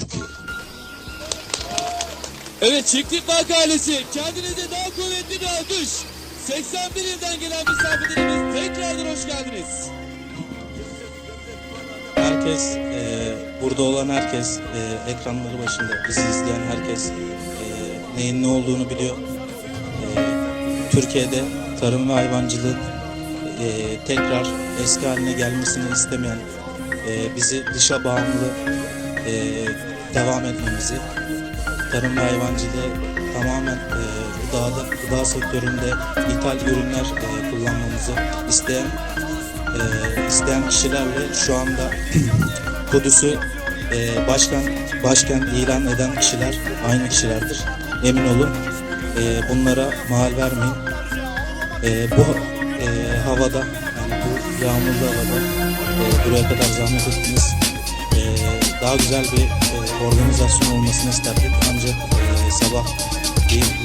Türkiye. Evet Çiftlik Park ailesi kendinize daha kuvvetli bir alkış. 81 ilden gelen misafirlerimiz tekrardan hoş geldiniz. Herkes, e, burada olan herkes, e, ekranları başında bizi izleyen herkes e, neyin ne olduğunu biliyor. E, Türkiye'de tarım ve hayvancılığın e, tekrar eski haline gelmesini istemeyen, e, bizi dışa bağımlı e, devam etmemizi, tarım ve hayvancılığı tamamen e, gıdada, gıda sektöründe ithal ürünler e, kullanmamızı isteyen e, isteyen kişilerle şu anda Kudüs'ü e, başkan ilan eden kişiler aynı kişilerdir. Emin olun. E, bunlara mal vermeyin. E, bu e, havada yani bu yağmurlu havada e, buraya kadar zahmet ettiniz. Daha güzel bir e, organizasyon olmasını isterdik. Ancak e, sabah bir